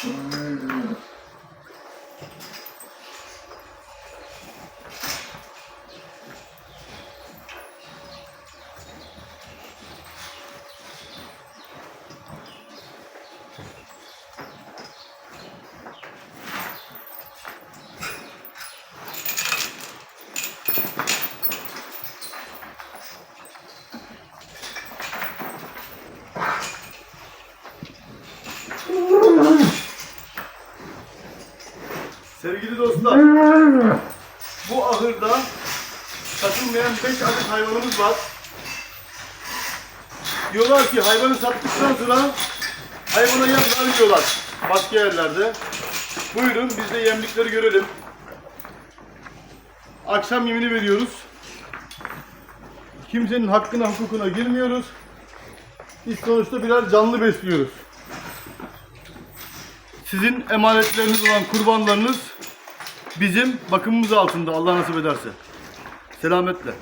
Hum. Sevgili dostlar, bu ahırda satılmayan 5 adet hayvanımız var. Diyorlar ki hayvanı sattıktan sonra hayvana yem vermiyorlar başka yerlerde. Buyurun biz de yemlikleri görelim. Akşam yemini veriyoruz. Kimsenin hakkına hukukuna girmiyoruz. Biz sonuçta birer canlı besliyoruz. Sizin emanetleriniz olan kurbanlarınız bizim bakımımız altında Allah nasip ederse. Selametle.